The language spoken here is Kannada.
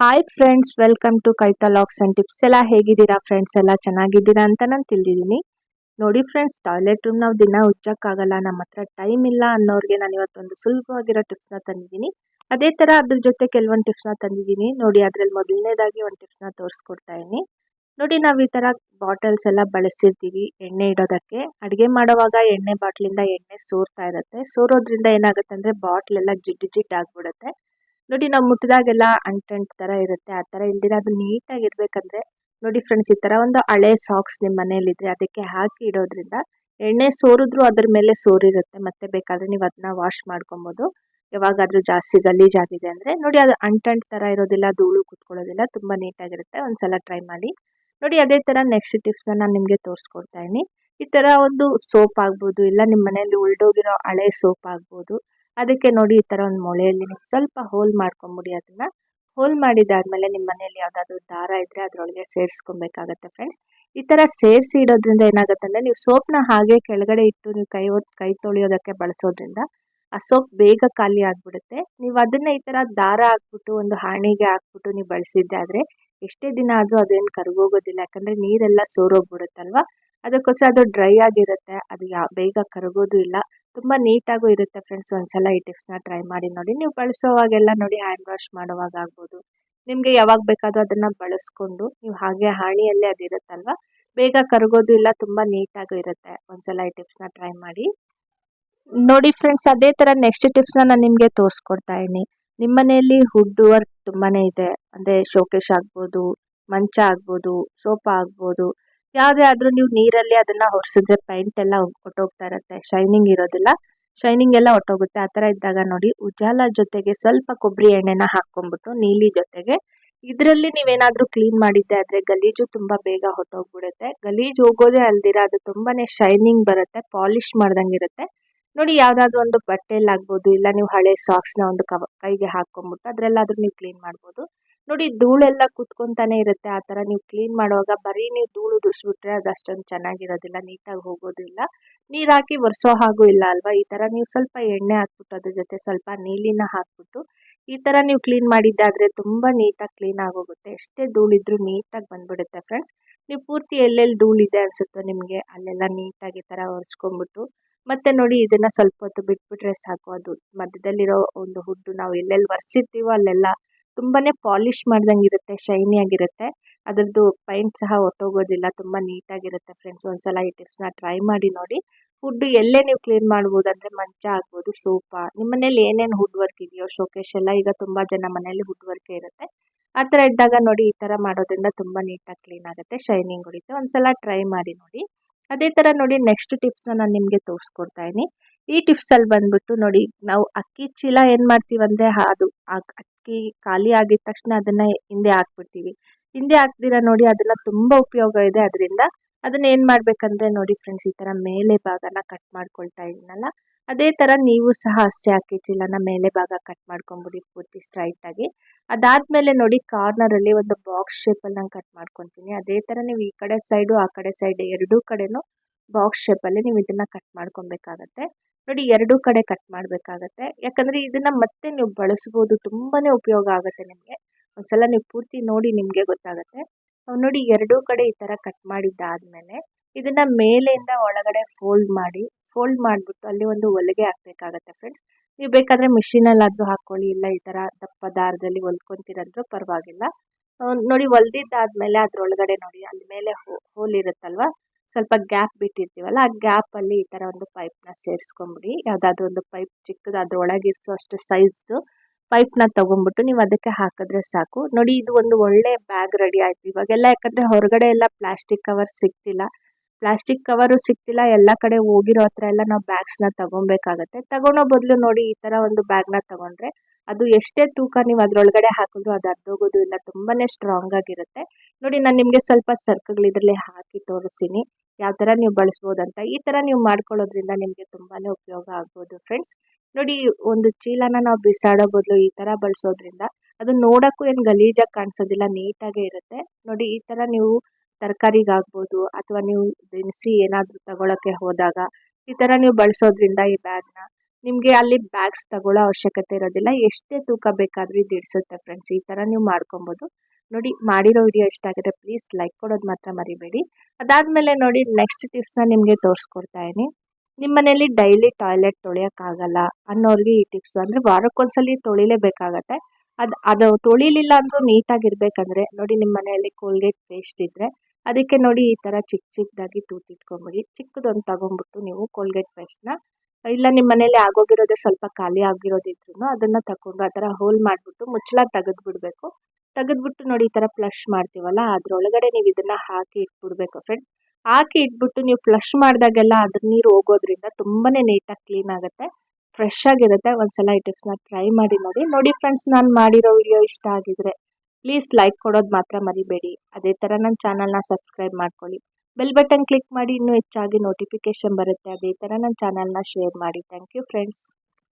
ಹಾಯ್ ಫ್ರೆಂಡ್ಸ್ ವೆಲ್ಕಮ್ ಟು ಕೈತಾ ಲಾಕ್ಸ್ ಅಂಡ್ ಟಿಪ್ಸ್ ಎಲ್ಲ ಹೇಗಿದ್ದೀರಾ ಫ್ರೆಂಡ್ಸ್ ಎಲ್ಲ ಚೆನ್ನಾಗಿದ್ದೀರಾ ಅಂತ ನಾನು ತಿಳಿದಿದ್ದೀನಿ. ನೋಡಿ ಫ್ರೆಂಡ್ಸ್ ಟಾಯ್ಲೆಟ್ ರೂಮ್ ನಾವು ದಿನ ಉಚ್ಚಕ್ಕಾಗಲ್ಲ ನಮ್ಮ ಹತ್ರ ಟೈಮ್ ಇಲ್ಲ ಅನ್ನೋರಿಗೆ ನಾನು ಇವತ್ತೊಂದು ಸುಲಭವಾಗಿರೋ ಟಿಪ್ಸ್ನ ತಂದಿದ್ದೀನಿ. ಅದೇ ಥರ ಅದ್ರ ಜೊತೆ ಕೆಲವೊಂದು ಟಿಪ್ಸ್ನ ತಂದಿದ್ದೀನಿ. ನೋಡಿ ಅದರಲ್ಲಿ ಮೊದಲನೇದಾಗಿ ಒಂದು ಟಿಪ್ಸ್ನ ತೋರಿಸ್ಕೊಡ್ತಾ ಇದ್ದೀನಿ. ನೋಡಿ ನಾವು ಈ ಥರ ಬಾಟಲ್ಸ್ ಎಲ್ಲ ಬಳಸಿರ್ತೀವಿ ಎಣ್ಣೆ ಇಡೋದಕ್ಕೆ. ಅಡುಗೆ ಮಾಡುವಾಗ ಎಣ್ಣೆ ಬಾಟ್ಲಿಂದ ಎಣ್ಣೆ ಸೋರ್ತಾ ಇರುತ್ತೆ. ಸೋರೋದ್ರಿಂದ ಏನಾಗುತ್ತೆ ಅಂದರೆ ಬಾಟ್ಲೆಲ್ಲ ಜಿಡ್ಡು ಜಿಡ್ಡು ಆಗಿಬಿಡುತ್ತೆ. ನೋಡಿ ನಾವು ಮುಟ್ಟಿದಾಗೆಲ್ಲ ಅಂಟಂಟ್ ಥರ ಇರುತ್ತೆ, ಆ ಥರ ಇಲ್ದಿರ ಅದು ನೀಟಾಗಿ ಇರಬೇಕಂದ್ರೆ ನೋಡಿ ಫ್ರೆಂಡ್ಸ್ ಈ ಥರ ಒಂದು ಹಳೆ ಸಾಕ್ಸ್ ನಿಮ್ಮ ಮನೇಲಿದ್ರೆ ಅದಕ್ಕೆ ಹಾಕಿ ಇಡೋದ್ರಿಂದ ಎಣ್ಣೆ ಸೋರಿದ್ರು ಅದ್ರ ಮೇಲೆ ಸೋರಿರುತ್ತೆ, ಮತ್ತೆ ಬೇಕಾದರೆ ನೀವು ಅದನ್ನ ವಾಶ್ ಮಾಡ್ಕೊಬೋದು. ಯಾವಾಗಾದರೂ ಜಾಸ್ತಿ ಗಲೀಜಾಗಿದೆ ಅಂದರೆ ನೋಡಿ ಅದು ಅಂಟಂಟ್ ಥರ ಇರೋದಿಲ್ಲ, ಧೂಳು ಕುತ್ಕೊಳ್ಳೋದಿಲ್ಲ, ತುಂಬ ನೀಟಾಗಿರುತ್ತೆ ಒಂದ್ಸಲ ಟ್ರೈ ಮಾಡಿ. ನೋಡಿ ಅದೇ ಥರ ನೆಕ್ಸ್ಟ್ ಟಿಪ್ಸ್ನ ನಾನು ನಿಮಗೆ ತೋರಿಸ್ಕೊಡ್ತಾ ಇದ್ದೀನಿ. ಈ ಥರ ಒಂದು ಸೋಪ್ ಆಗ್ಬೋದು, ಇಲ್ಲ ನಿಮ್ಮ ಮನೆಯಲ್ಲಿ ಉಳ್ದೋಗಿರೋ ಹಳೆ ಸೋಪ್ ಆಗ್ಬೋದು ಅದಕ್ಕೆ ನೋಡಿ ಈ ಥರ ಒಂದು ಮೊಳೆಯಲ್ಲಿ ನೀವು ಸ್ವಲ್ಪ ಹೋಲ್ ಮಾಡ್ಕೊಂಬಿಡಿ ಅದನ್ನು. ಹೋಲ್ ಮಾಡಿದಾದ್ಮೇಲೆ ನಿಮ್ಮ ಮನೆಯಲ್ಲಿ ಯಾವುದಾದ್ರೂ ದಾರ ಇದ್ದರೆ ಅದರೊಳಗೆ ಸೇರಿಸ್ಕೊಬೇಕಾಗತ್ತೆ ಫ್ರೆಂಡ್ಸ್ ಈ ಥರ ಸೇರಿಸಿ ಇಡೋದ್ರಿಂದ ಏನಾಗುತ್ತೆ ಅಂದರೆ ನೀವು ಸೋಪ್ನ ಹಾಗೆ ಕೆಳಗಡೆ ಇಟ್ಟು ನೀವು ಕೈ ಕೈ ತೊಳೆಯೋದಕ್ಕೆ ಬಳಸೋದ್ರಿಂದ ಆ ಸೋಪ್ ಬೇಗ ಖಾಲಿ ಆಗಿಬಿಡುತ್ತೆ. ನೀವು ಅದನ್ನು ಈ ಥರ ದಾರ ಹಾಕ್ಬಿಟ್ಟು ಒಂದು ಹಾಣಿಗೆ ಹಾಕ್ಬಿಟ್ಟು ನೀವು ಬಳಸಿದ್ದೆ ಆದರೆ ಎಷ್ಟೇ ದಿನ ಆದರೂ ಅದೇನು ಕರಗೋಗೋದಿಲ್ಲ. ಯಾಕಂದರೆ ನೀರೆಲ್ಲ ಸೋರೋಗ್ಬಿಡುತ್ತಲ್ವ? ಅದಕ್ಕೋಸ್ಕರ ಅದು ಡ್ರೈ ಆಗಿರುತ್ತೆ. ಅದು ಯಾ, ಬೇಗ ಕರಗೋದು ಇಲ್ಲ. ತುಂಬ ನೀಟಾಗೂ ಇರುತ್ತೆ ಫ್ರೆಂಡ್ಸ್ ಒಂದ್ಸಲ ಈ ಟಿಪ್ಸ್ನ ಟ್ರೈ ಮಾಡಿ ನೋಡಿ. ನೀವು ಬಳಸೋವಾಗೆಲ್ಲ ನೋಡಿ ಹ್ಯಾಂಡ್ ವಾಶ್ ಮಾಡುವಾಗ ಆಗ್ಬೋದು. ನಿಮಗೆ ಯಾವಾಗ ಬೇಕಾದರೂ ಅದನ್ನು ಬಳಸ್ಕೊಂಡು, ನೀವು ಹಾಗೆ ಹಾಣಿಯಲ್ಲೇ ಅದಿರುತ್ತಲ್ವ? ಬೇಗ ಕರಗೋದು ಇಲ್ಲ ತುಂಬ ನೀಟಾಗೂ ಇರುತ್ತೆ. ಒಂದ್ಸಲ ಈ ಟಿಪ್ಸ್ನ ಟ್ರೈ ಮಾಡಿ. ನೋಡಿ ಫ್ರೆಂಡ್ಸ್ ಅದೇ ಥರ ನೆಕ್ಸ್ಟ್ ಟಿಪ್ಸ್ನ ನಾನು ನಿಮಗೆ ತೋರಿಸ್ಕೊಡ್ತಾ ಇದ್ದೀನಿ. ನಿಮ್ಮ ಮನೆಯಲ್ಲಿ ಹುಡ್ ವರ್ಕ್ ತುಂಬಾ ಇದೆ. ಅಂದರೆ ಶೋಕೇಶ್ ಆಗ್ಬೋದು, ಮಂಚ ಆಗ್ಬೋದು ಸೋಫಾ ಆಗ್ಬೋದು. ಯಾವುದೇ ಆದ್ರೂ ನೀವು ನೀರಲ್ಲಿ ಅದನ್ನ ಹೊರ್ಸಿದ್ರೆ ಪೈಂಟ್ ಎಲ್ಲ ಹೊಟ್ಟೋಗ್ತಾ ಇರುತ್ತೆ. ಶೈನಿಂಗ್ ಇರೋದಿಲ್ಲ. ಶೈನಿಂಗ್ ಎಲ್ಲ ಹೊಟ್ಟೋಗುತ್ತೆ ಆ ಥರ ಇದ್ದಾಗ ನೋಡಿ, ಉಜಾಲ ಜೊತೆಗೆ ಸ್ವಲ್ಪ ಕೊಬ್ಬರಿ ಎಣ್ಣೆನ ಹಾಕ್ಕೊಂಡ್ಬಿಟ್ಟು, ನೀಲಿ ಜೊತೆಗೆ ಇದರಲ್ಲಿ ನೀವೇನಾದರೂ ಕ್ಲೀನ್ ಮಾಡಿದ್ದೆ ಆದರೆ ಗಲೀಜು ತುಂಬ ಬೇಗ ಹೊಟ್ಟೋಗ್ಬಿಡುತ್ತೆ. ಗಲೀಜು ಹೋಗೋದೇ ಅಲ್ದಿರ, ಅದು ತುಂಬಾನೇ ಶೈನಿಂಗ್ ಬರುತ್ತೆ ಪಾಲಿಷ್ ಮಾಡ್ದಂಗೆ ಇರುತ್ತೆ. ನೋಡಿ, ಯಾವುದಾದ್ರೂ ಒಂದು ಬಟ್ಟೆಯಲ್ಲಿ ಆಗ್ಬೋದು, ಇಲ್ಲ ನೀವು ಹಳೆ ಸಾಕ್ಸ್ನ ಒಂದು ಕವ, ಕೈಗೆ ಹಾಕ್ಕೊಂಬಿಟ್ಟು ಅದರಲ್ಲಾದ್ರೂ ನೀವು ಕ್ಲೀನ್ ಮಾಡ್ಬೋದು. ನೋಡಿ ಧೂಳೆಲ್ಲ ಕುತ್ಕೊತಾನೆ ಇರುತ್ತೆ, ಆ ಥರ ನೀವು ಕ್ಲೀನ್ ಮಾಡುವಾಗ ಬರೀ ನೀವು ಧೂಳು ದುಸ್ಬಿಟ್ರೆ ಅದು ಅಷ್ಟೊಂದು ಚೆನ್ನಾಗಿರೋದಿಲ್ಲ, ನೀಟಾಗಿ ಹೋಗೋದಿಲ್ಲ ನೀರು ಹಾಕಿ ಒರೆಸೋ ಹಾಗೂ ಇಲ್ಲ ಅಲ್ವಾ? ಈ ಥರ ನೀವು ಸ್ವಲ್ಪ ಎಣ್ಣೆ ಹಾಕ್ಬಿಟ್ಟು ಅದ್ರ ಜೊತೆ ಸ್ವಲ್ಪ ನೀಲಿನ ಹಾಕ್ಬಿಟ್ಟು ಈ ಥರ ನೀವು ಕ್ಲೀನ್ ಮಾಡಿದ್ದಾದರೆ ತುಂಬ ನೀಟಾಗಿ ಕ್ಲೀನ್ ಆಗೋಗುತ್ತೆ. ಎಷ್ಟೇ ಧೂಳಿದ್ರೂ ನೀಟಾಗಿ ಬಂದ್ಬಿಡುತ್ತೆ ಫ್ರೆಂಡ್ಸ್ ನೀವು ಪೂರ್ತಿ ಎಲ್ಲೆಲ್ಲಿ ಧೂಳಿದೆ ಅನಿಸುತ್ತೋ ನಿಮಗೆ ಅಲ್ಲೆಲ್ಲ ನೀಟಾಗಿ ಈ ಥರ ಒರೆಸ್ಕೊಂಬಿಟ್ಟು ಮತ್ತೆ ನೋಡಿ ಇದನ್ನು ಸ್ವಲ್ಪ ಹೊತ್ತು ಬಿಟ್ಬಿಟ್ರೆ ಸಾಕು. ಅದು ಮಧ್ಯದಲ್ಲಿರೋ ಒಂದು ಹುಡ್ಡು ನಾವು ಎಲ್ಲೆಲ್ಲಿ ಒರೆಸಿರ್ತೀವೋ ಅಲ್ಲೆಲ್ಲ ತುಂಬಾ ಪಾಲಿಷ್ ಮಾಡ್ದಂಗೆ ಇರುತ್ತೆ ಶೈನಿಯಾಗಿರುತ್ತೆ ಅದರದ್ದು ಪೈಂಟ್ ಸಹ ಒಟ್ಟೋಗೋದಿಲ್ಲ, ತುಂಬ ನೀಟಾಗಿರುತ್ತೆ ಫ್ರೆಂಡ್ಸ್ ಒಂದ್ಸಲ ಈ ಟಿಪ್ಸ್ನ ಟ್ರೈ ಮಾಡಿ ನೋಡಿ. ಫುಡ್ ಎಲ್ಲೇ ನೀವು ಕ್ಲೀನ್ ಮಾಡ್ಬೋದು ಅಂದರೆ ಮಂಚ ಆಗ್ಬೋದು ಸೋಫಾ ನಿಮ್ಮ ಮನೇಲಿ ಏನೇನು ಹುಡ್ ವರ್ಕ್ ಇದೆಯೋ ಶೋಕೇಶ್ ಎಲ್ಲ ಈಗ ತುಂಬ ಜನ ಮನೆಯಲ್ಲಿ ಹುಡ್ ವರ್ಕ್ ಇರುತ್ತೆ. ಆ ಥರ ಇದ್ದಾಗ ನೋಡಿ ಈ ಥರ ಮಾಡೋದ್ರಿಂದ ತುಂಬ ನೀಟಾಗಿ ಕ್ಲೀನ್ ಆಗುತ್ತೆ ಶೈನಿಂಗ್ ಹೊಡಿತೆ ಒಂದ್ಸಲ ಟ್ರೈ ಮಾಡಿ ನೋಡಿ. ಅದೇ ಥರ ನೋಡಿ ನೆಕ್ಸ್ಟ್ ಟಿಪ್ಸ್ನ ನಾನು ನಿಮಗೆ ತೋರಿಸ್ಕೊಡ್ತಾ ಇದ್ದೀನಿ. ಈ ಟಿಪ್ಸಲ್ಲಿ ಬಂದ್ಬಿಟ್ಟು ನೋಡಿ, ನಾವು ಅಕ್ಕಿ ಚೀಲ ಏನು ಮಾಡ್ತೀವಿ ಅಂದರೆ ಅದು ಅಕ್ಕಿ ಖಾಲಿ ಆಗಿದ ತಕ್ಷಣ ಅದನ್ನು ಹಿಂದೆ ಹಾಕ್ಬಿಡ್ತೀವಿ. ಹಿಂದೆ ಹಾಕ್ದಿರ ನೋಡಿ ಅದೆಲ್ಲ ತುಂಬ ಉಪಯೋಗ ಇದೆ ಅದರಿಂದ. ಅದನ್ನ ಏನು ಮಾಡಬೇಕಂದ್ರೆ ನೋಡಿ ಫ್ರೆಂಡ್ಸ್ ಈ ಥರ ಮೇಲೆ ಭಾಗನ ಕಟ್ ಮಾಡ್ಕೊಳ್ತಾ ಇದ್ದೀನಲ್ಲ ಅದೇ ಥರ ನೀವು ಸಹ ಅಷ್ಟೇ ಹಾಕಿ ಚೀಲನ ಮೇಲೆ ಭಾಗ ಕಟ್ ಮಾಡ್ಕೊಂಬಿಡಿ ಪೂರ್ತಿ ಸ್ಟ್ರೈಟಾಗಿ ಅದಾದಮೇಲೆ ನೋಡಿ ಕಾರ್ನರಲ್ಲಿ ಒಂದು ಬಾಕ್ಸ್ ಶೇಪಲ್ಲಿ ನಾನು ಕಟ್ ಮಾಡ್ಕೊತೀನಿ. ಅದೇ ಥರ ನೀವು ಈ ಕಡೆ ಸೈಡು ಆ ಕಡೆ ಸೈಡ್ ಎರಡೂ ಕಡೆನೂ ಬಾಕ್ಸ್ ಶೇಪಲ್ಲಿ ನೀವು ಇದನ್ನು ಕಟ್ ಮಾಡ್ಕೊಬೇಕಾಗತ್ತೆ. ನೋಡಿ, ಎರಡೂ ಕಡೆ ಕಟ್ ಮಾಡಬೇಕಾಗತ್ತೆ. ಯಾಕಂದರೆ ಇದನ್ನು ಮತ್ತೆ ನೀವು ಬಳಸ್ಬೋದು ತುಂಬಾ ಉಪಯೋಗ ಆಗುತ್ತೆ ನಿಮಗೆ. ಒಂದ್ಸಲ ನೀವು ಪೂರ್ತಿ ನೋಡಿ ನಿಮಗೆ ಗೊತ್ತಾಗುತ್ತೆ. ನೋಡಿ ಎರಡೂ ಕಡೆ ಈ ಥರ ಕಟ್ ಮಾಡಿದ್ದಾದಮೇಲೆ ಇದನ್ನು ಮೇಲೆಯಿಂದ ಒಳಗಡೆ ಫೋಲ್ಡ್ ಮಾಡಿ ಫೋಲ್ಡ್ ಮಾಡಿಬಿಟ್ಟು ಅಲ್ಲಿ ಒಂದು ಹೊಲಿಗೆ ಹಾಕಬೇಕಾಗತ್ತೆ ಫ್ರೆಂಡ್ಸ್ ನೀವು ಬೇಕಾದರೆ ಮಿಷಿನಲ್ಲಾದರೂ ಹಾಕ್ಕೊಳ್ಳಿ ಇಲ್ಲ ಈ ಥರ ದಪ್ಪ ದಾರದಲ್ಲಿ ಹೊಲ್ಕೊತೀರಂದ್ರೂ ಪರವಾಗಿಲ್ಲ. ನೋಡಿ ಹೊಲ್ದಿದ್ದಾದ್ಮೇಲೆ ಅದರೊಳಗಡೆ ನೋಡಿ, ಅಲ್ಲಿ ಮೇಲೆ ಹೋಲ್ ಇರುತ್ತಲ್ವ? ಸ್ವಲ್ಪ ಗ್ಯಾಪ್ ಬಿಟ್ಟಿರ್ತೀವಲ್ಲ, ಆ ಗ್ಯಾಪಲ್ಲಿ ಈ ಥರ ಒಂದು ಪೈಪ್ನ ಸೇರಿಸ್ಕೊಂಬಿಡಿ. ಯಾವುದಾದ್ರೂ ಒಂದು ಪೈಪ್ ಚಿಕ್ಕದು ಅದ್ರೊಳಗಿರಿಸೋ ಅಷ್ಟು ಸೈಜ್ದು ಪೈಪ್ನ ತೊಗೊಂಬಿಟ್ಟು ನೀವು ಅದಕ್ಕೆ ಹಾಕಿದ್ರೆ ಸಾಕು. ನೋಡಿ, ಇದು ಒಂದು ಒಳ್ಳೆ ಬ್ಯಾಗ್ ರೆಡಿ ಆಯಿತು. ಇವಾಗೆಲ್ಲ ಯಾಕಂದರೆ ಹೊರಗಡೆ ಎಲ್ಲ ಪ್ಲಾಸ್ಟಿಕ್ ಕವರ್ ಸಿಗ್ತಿಲ್ಲ. ಪ್ಲಾಸ್ಟಿಕ್ ಕವರು ಸಿಗ್ತಿಲ್ಲ, ಎಲ್ಲ ಕಡೆ ಹೋಗಿರೋ ಹತ್ರ ಎಲ್ಲ ನಾವು ಬ್ಯಾಗ್ಸ್ನ ತಗೊಬೇಕಾಗತ್ತೆ. ತಗೊಳೋ ಬದಲು ನೋಡಿ, ಈ ಥರ ಒಂದು ಬ್ಯಾಗ್ನ ತಗೊಂಡ್ರೆ ಅದು ಎಷ್ಟೇ ತೂಕ ನೀವು ಅದರೊಳಗಡೆ ಹಾಕಿದ್ರು ಅದು ಅರ್ಧೋಗೋದು ಇಲ್ಲ ತುಂಬಾ ಸ್ಟ್ರಾಂಗ್ ಆಗಿರುತ್ತೆ. ನೋಡಿ, ನಾನು ನಿಮಗೆ ಸ್ವಲ್ಪ ಸರ್ಕಲ್ ಇದರಲ್ಲಿ ಹಾಕಿ ತೋರಿಸ್ತೀನಿ. ಯಾವ ಥರ ನೀವು ಬಳಸ್ಬೋದಂತ ಈ ಥರ ನೀವು ಮಾಡ್ಕೊಳ್ಳೋದ್ರಿಂದ ನಿಮಗೆ ತುಂಬಾ ಉಪಯೋಗ ಆಗ್ಬೋದು ಫ್ರೆಂಡ್ಸ್ ನೋಡಿ ಒಂದು ಚೀಲನ ನಾವು ಬಿಸಾಡೋ ಬದಲು ಈ ಥರ ಬಳಸೋದ್ರಿಂದ ಅದು ನೋಡೋಕ್ಕೂ ಏನು ಗಲೀಜಾಗಿ ಕಾಣಿಸೋದಿಲ್ಲ, ನೀಟಾಗೇ ಇರುತ್ತೆ. ನೋಡಿ ಈ ಥರ ನೀವು ತರಕಾರಿಗಾಗ್ಬೋದು ಅಥವಾ ನೀವು ದಿನಸಿ ಏನಾದರೂ ತಗೊಳ್ಳೋಕ್ಕೆ ಹೋದಾಗ ಈ ಥರ ನೀವು ಬಳಸೋದ್ರಿಂದ ಈ ಬ್ಯಾಗ್ನ ನಿಮಗೆ ಅಲ್ಲಿ ಬ್ಯಾಗ್ಸ್ ತಗೊಳ್ಳೋ ಅವಶ್ಯಕತೆ ಇರೋದಿಲ್ಲ. ಎಷ್ಟೇ ತೂಕ ಬೇಕಾದರೂ ಇಡಿಸುತ್ತೆ ಫ್ರೆಂಡ್ಸ್ ಈ ಥರ ನೀವು ಮಾಡ್ಕೊಬೋದು. ನೋಡಿ ಮಾಡಿರೋ ವಿಡಿಯೋ ಇಷ್ಟ ಆಗಿದೆ ಪ್ಲೀಸ್ ಲೈಕ್ ಕೊಡೋದು ಮಾತ್ರ ಮರಿಬೇಡಿ. ಅದಾದಮೇಲೆ ನೋಡಿ ನೆಕ್ಸ್ಟ್ ಟಿಪ್ಸ್ನ ನಿಮಗೆ ತೋರಿಸ್ಕೊಡ್ತಾ ಇದ್ದೀನಿ. ನಿಮ್ಮ ಮನೇಲಿ ಡೈಲಿ ಟಾಯ್ಲೆಟ್ ತೊಳೆಯೋಕ್ಕಾಗಲ್ಲ ಅನ್ನೋರಿಗೆ ಈ ಟಿಪ್ಸ್ ಅಂದರೆ ವಾರಕ್ಕೊಂದ್ಸಲಿ ತೊಳಿಲೇಬೇಕಾಗತ್ತೆ. ಅದು ಅದು ತೊಳಿಲಿಲ್ಲ ಅಂದರೂ ನೀಟಾಗಿರ್ಬೇಕಂದ್ರೆ, ನೋಡಿ ನಿಮ್ಮ ಮನೆಯಲ್ಲಿ ಕೋಲ್ಗೇಟ್ ಪೇಸ್ಟ್ ಇದ್ದರೆ ಅದಕ್ಕೆ ನೋಡಿ ಈ ಥರ ಚಿಕ್ಕ ಚಿಕ್ಕದಾಗಿ ತೂತಿಟ್ಕೊಂಬಿಡಿ ಚಿಕ್ಕದೊಂದು ತಗೊಂಡ್ಬಿಟ್ಟು ನೀವು ಕೋಲ್ಗೇಟ್ ಪೇಸ್ಟ್ನ ಇಲ್ಲ ನಿಮ್ಮ ಮನೇಲಿ ಆಗೋಗಿರೋದೇ ಸ್ವಲ್ಪ ಖಾಲಿ ಆಗಿರೋದಿದ್ರು ಅದನ್ನು ತಗೊಂಡು ಆ ಥರ ಹೋಲ್ ಮಾಡಿಬಿಟ್ಟು ಮುಚ್ಚಳ ತೆಗೆದು ಬಿಡಬೇಕು ತೆಗೆದ್ಬಿಟ್ಟು ನೋಡಿ ಈ ಥರ ಫ್ಲಶ್ ಮಾಡ್ತೀವಲ್ಲ, ಅದರೊಳಗಡೆ ನೀವು ಇದನ್ನು ಹಾಕಿ ಇಟ್ಬಿಡ್ಬೇಕು ಫ್ರೆಂಡ್ಸ್ ಹಾಕಿ ಇಟ್ಬಿಟ್ಟು ನೀವು ಫ್ಲಶ್ ಮಾಡಿದಾಗೆಲ್ಲ ಅದ್ರ ನೀರು ಹೋಗೋದ್ರಿಂದ ತುಂಬಾ ನೀಟಾಗಿ ಕ್ಲೀನ್ ಆಗುತ್ತೆ ಫ್ರೆಶ್ ಆಗಿರುತ್ತೆ. ಒಂದ್ಸಲ ಈ ಟಿಪ್ಸ್ನ ಟ್ರೈ ಮಾಡಿ ನೋಡಿ. ನೋಡಿ ಫ್ರೆಂಡ್ಸ್ ನಾನು ಮಾಡಿರೋ ವಿಡಿಯೋ ಇಷ್ಟ ಆಗಿದ್ರೆ ಪ್ಲೀಸ್ ಲೈಕ್ ಕೊಡೋದು ಮಾತ್ರ ಮರಿಬೇಡಿ. ಅದೇ ಥರ ನನ್ನ ಚಾನಲ್ನ ಸಬ್ಸ್ಕ್ರೈಬ್ ಮಾಡ್ಕೊಳ್ಳಿ. ಬೆಲ್ ಬಟನ್ ಕ್ಲಿಕ್ ಮಾಡಿ ಇನ್ನೂ ಹೆಚ್ಚಾಗಿ ನೋಟಿಫಿಕೇಶನ್ ಬರುತ್ತೆ. ಅದೇ ಥರ ನನ್ನ ಚಾನಲ್ನ ಶೇರ್ ಮಾಡಿ. Thank you friends